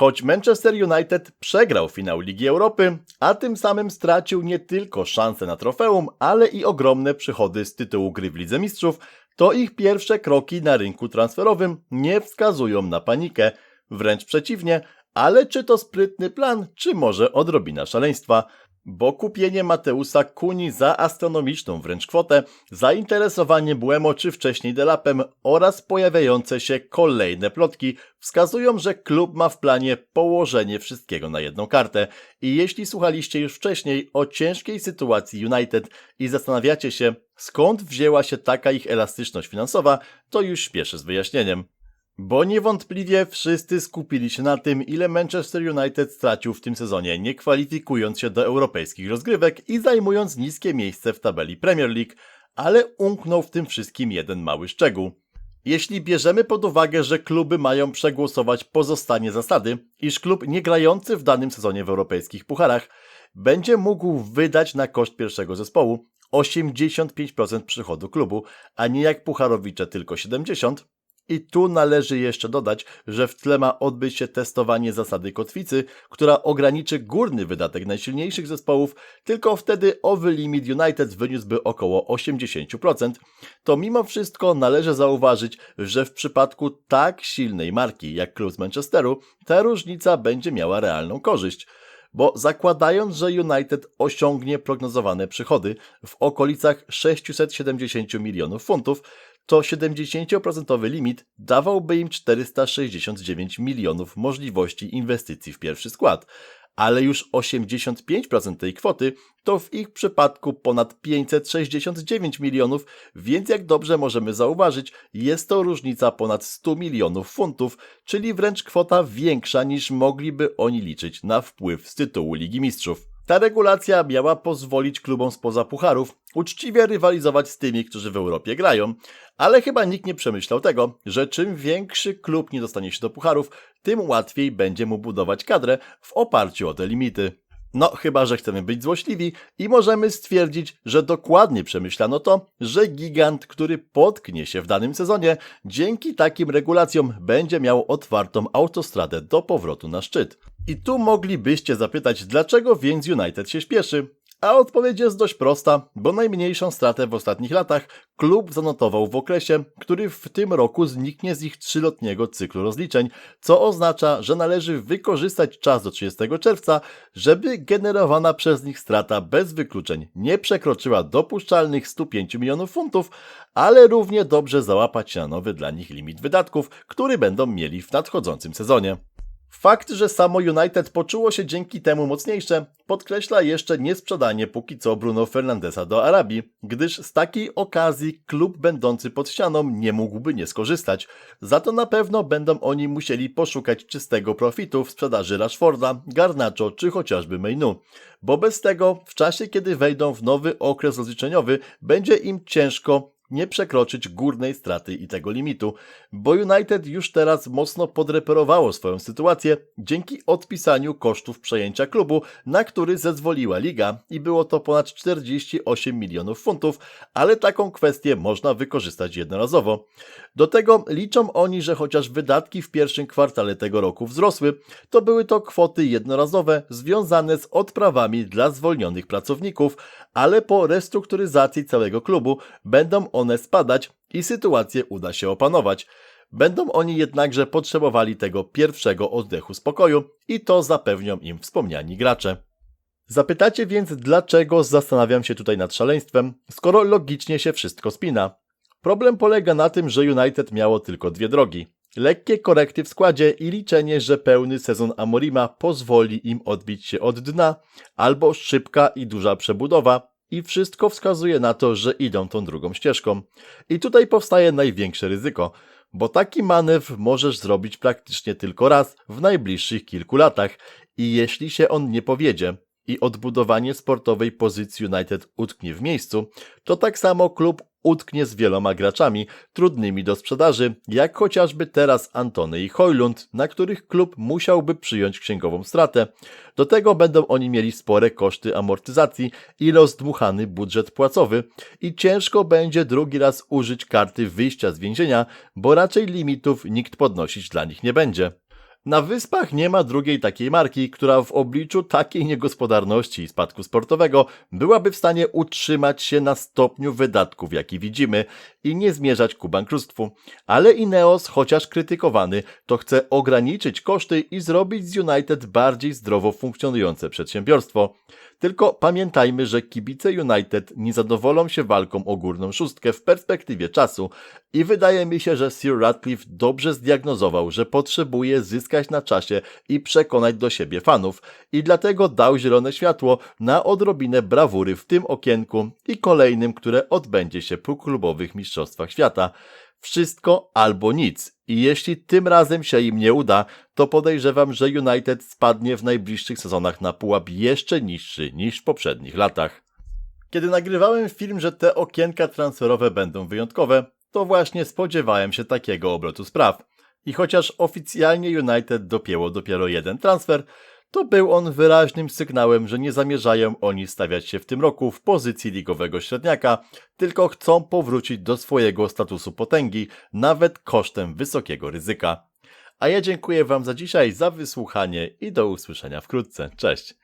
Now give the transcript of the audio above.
choć Manchester United przegrał finał Ligi Europy, a tym samym stracił nie tylko szansę na trofeum, ale i ogromne przychody z tytułu gry w Lidze Mistrzów, to ich pierwsze kroki na rynku transferowym nie wskazują na panikę, wręcz przeciwnie, ale czy to sprytny plan, czy może odrobina szaleństwa? Bo kupienie Mateusa Kuni za astronomiczną wręcz kwotę, zainteresowanie Błemo czy wcześniej Delapem oraz pojawiające się kolejne plotki wskazują, że klub ma w planie położenie wszystkiego na jedną kartę. I jeśli słuchaliście już wcześniej o ciężkiej sytuacji United i zastanawiacie się, skąd wzięła się taka ich elastyczność finansowa, to już śpieszę z wyjaśnieniem. Bo niewątpliwie wszyscy skupili się na tym, ile Manchester United stracił w tym sezonie, nie kwalifikując się do europejskich rozgrywek i zajmując niskie miejsce w tabeli Premier League, ale umknął w tym wszystkim jeden mały szczegół. Jeśli bierzemy pod uwagę, że kluby mają przegłosować pozostanie zasady, iż klub nie grający w danym sezonie w europejskich pucharach będzie mógł wydać na koszt pierwszego zespołu 85% przychodu klubu, a nie jak pucharowicze tylko 70%, i tu należy jeszcze dodać, że w tle ma odbyć się testowanie zasady kotwicy, która ograniczy górny wydatek najsilniejszych zespołów, tylko wtedy owy limit United wyniósłby około 80%, to mimo wszystko należy zauważyć, że w przypadku tak silnej marki jak klub z Manchesteru, ta różnica będzie miała realną korzyść. Bo zakładając, że United osiągnie prognozowane przychody w okolicach 670 milionów funtów, to 70% limit dawałby im 469 milionów możliwości inwestycji w pierwszy skład, ale już 85% tej kwoty to w ich przypadku ponad 569 milionów, więc jak dobrze możemy zauważyć, jest to różnica ponad 100 milionów funtów, czyli wręcz kwota większa niż mogliby oni liczyć na wpływ z tytułu Ligi Mistrzów. Ta regulacja miała pozwolić klubom spoza pucharów uczciwie rywalizować z tymi, którzy w Europie grają, ale chyba nikt nie przemyślał tego, że czym większy klub nie dostanie się do pucharów, tym łatwiej będzie mu budować kadrę w oparciu o te limity. No, chyba, że chcemy być złośliwi i możemy stwierdzić, że dokładnie przemyślano to, że gigant, który potknie się w danym sezonie, dzięki takim regulacjom będzie miał otwartą autostradę do powrotu na szczyt. I tu moglibyście zapytać, dlaczego więc United się śpieszy? A odpowiedź jest dość prosta, bo najmniejszą stratę w ostatnich latach klub zanotował w okresie, który w tym roku zniknie z ich trzyletniego cyklu rozliczeń, co oznacza, że należy wykorzystać czas do 30 czerwca, żeby generowana przez nich strata bez wykluczeń nie przekroczyła dopuszczalnych 105 milionów funtów, ale równie dobrze załapać na nowy dla nich limit wydatków, który będą mieli w nadchodzącym sezonie. Fakt, że samo United poczuło się dzięki temu mocniejsze, podkreśla jeszcze niesprzedanie póki co Bruno Fernandesa do Arabii, gdyż z takiej okazji klub będący pod ścianą nie mógłby nie skorzystać. Za to na pewno będą oni musieli poszukać czystego profitu w sprzedaży Rashforda, Garnacho czy chociażby Mainu, bo bez tego w czasie kiedy wejdą w nowy okres rozliczeniowy będzie im ciężko nie przekroczyć górnej straty i tego limitu, bo United już teraz mocno podreperowało swoją sytuację dzięki odpisaniu kosztów przejęcia klubu, na który zezwoliła liga i było to ponad 48 milionów funtów, ale taką kwestię można wykorzystać jednorazowo. Do tego liczą oni, że chociaż wydatki w pierwszym kwartale tego roku wzrosły, to były to kwoty jednorazowe związane z odprawami dla zwolnionych pracowników, ale po restrukturyzacji całego klubu będą one spadać i sytuację uda się opanować. Będą oni jednakże potrzebowali tego pierwszego oddechu spokoju i to zapewnią im wspomniani gracze. Zapytacie więc, dlaczego zastanawiam się tutaj nad szaleństwem, skoro logicznie się wszystko spina. Problem polega na tym, że United miało tylko dwie drogi. Lekkie korekty w składzie i liczenie, że pełny sezon Amorima pozwoli im odbić się od dna, albo szybka i duża przebudowa, i wszystko wskazuje na to, że idą tą drugą ścieżką. I tutaj powstaje największe ryzyko, bo taki manewr możesz zrobić praktycznie tylko raz w najbliższych kilku latach i jeśli się on nie powiedzie, i odbudowanie sportowej pozycji United utknie w miejscu, to tak samo klub utknie z wieloma graczami trudnymi do sprzedaży, jak chociażby teraz Antony i Hojlund, na których klub musiałby przyjąć księgową stratę. Do tego będą oni mieli spore koszty amortyzacji i rozdmuchany budżet płacowy i ciężko będzie drugi raz użyć karty wyjścia z więzienia, bo raczej limitów nikt podnosić dla nich nie będzie. Na wyspach nie ma drugiej takiej marki, która w obliczu takiej niegospodarności i spadku sportowego byłaby w stanie utrzymać się na stopniu wydatków, jaki widzimy i nie zmierzać ku bankructwu. Ale Ineos, chociaż krytykowany, to chce ograniczyć koszty i zrobić z United bardziej zdrowo funkcjonujące przedsiębiorstwo. Tylko pamiętajmy, że kibice United nie zadowolą się walką o górną szóstkę w perspektywie czasu i wydaje mi się, że Sir Radcliffe dobrze zdiagnozował, że potrzebuje zyskać na czasie i przekonać do siebie fanów i dlatego dał zielone światło na odrobinę brawury w tym okienku i kolejnym, które odbędzie się po klubowych mistrzostwach świata. Wszystko albo nic. I jeśli tym razem się im nie uda, to podejrzewam, że United spadnie w najbliższych sezonach na pułap jeszcze niższy niż w poprzednich latach. Kiedy nagrywałem film, że te okienka transferowe będą wyjątkowe, to właśnie spodziewałem się takiego obrotu spraw. I chociaż oficjalnie United dopięło dopiero jeden transfer, to był on wyraźnym sygnałem, że nie zamierzają oni stawiać się w tym roku w pozycji ligowego średniaka, tylko chcą powrócić do swojego statusu potęgi, nawet kosztem wysokiego ryzyka. A ja dziękuję Wam za dzisiaj, za wysłuchanie i do usłyszenia wkrótce. Cześć!